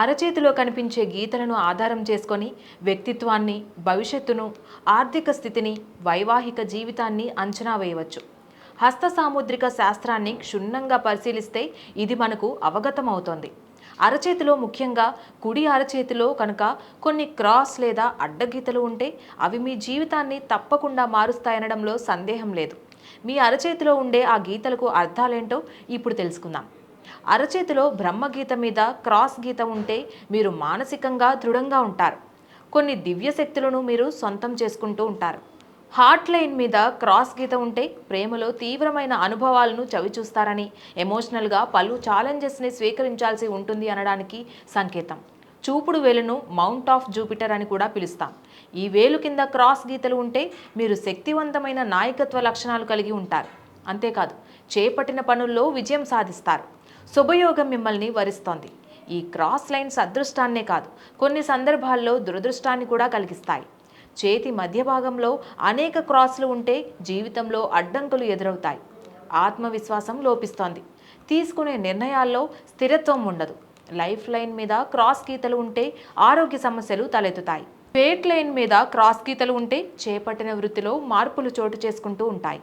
అరచేతిలో కనిపించే గీతలను ఆధారం చేసుకొని వ్యక్తిత్వాన్ని భవిష్యత్తును ఆర్థిక స్థితిని వైవాహిక జీవితాన్ని అంచనా వేయవచ్చు. హస్త సాముద్రిక శాస్త్రాన్ని క్షుణ్ణంగా పరిశీలిస్తే ఇది మనకు అవగతమవుతోంది. అరచేతిలో ముఖ్యంగా కుడి అరచేతిలో కనుక కొన్ని క్రాస్ లేదా అడ్డగీతలు ఉంటే అవి మీ జీవితాన్ని తప్పకుండా మారుస్తాయనడంలో సందేహం లేదు. మీ అరచేతిలో ఉండే ఆ గీతలకు అర్థాలేంటో ఇప్పుడు తెలుసుకుందాం. అరచేతిలో బ్రహ్మగీత మీద క్రాస్ గీత ఉంటే మీరు మానసికంగా దృఢంగా ఉంటారు. కొన్ని దివ్య శక్తులను మీరు సొంతం చేసుకుంటూ ఉంటారు. హార్ట్ లైన్ మీద క్రాస్ గీత ఉంటే ప్రేమలో తీవ్రమైన అనుభవాలను చవిచూస్తారని ఎమోషనల్గా పలు ఛాలెంజెస్ని స్వీకరించాల్సి ఉంటుంది అనడానికి సంకేతం. చూపుడు వేలును మౌంట్ ఆఫ్ జూపిటర్ అని కూడా పిలుస్తాం. ఈ వేలు కింద క్రాస్ గీతలు ఉంటే మీరు శక్తివంతమైన నాయకత్వ లక్షణాలు కలిగి ఉంటారు. అంతేకాదు చేపట్టిన పనుల్లో విజయం సాధిస్తారు. శుభయోగం మిమ్మల్ని వరిస్తోంది. ఈ క్రాస్ లైన్స్ అదృష్టాన్నే కాదు కొన్ని సందర్భాల్లో దురదృష్టాన్ని కూడా కలిగిస్తాయి. చేతి మధ్య భాగంలో అనేక క్రాస్లు ఉంటే జీవితంలో అడ్డంకులు ఎదురవుతాయి. ఆత్మవిశ్వాసం లోపిస్తోంది. తీసుకునే నిర్ణయాల్లో స్థిరత్వం ఉండదు. లైఫ్ లైన్ మీద క్రాస్ గీతలు ఉంటే ఆరోగ్య సమస్యలు తలెత్తుతాయి. పేట్ లైన్ మీద క్రాస్ గీతలు ఉంటే చేపట్టిన వృత్తిలో మార్పులు చోటు చేసుకుంటూ ఉంటాయి.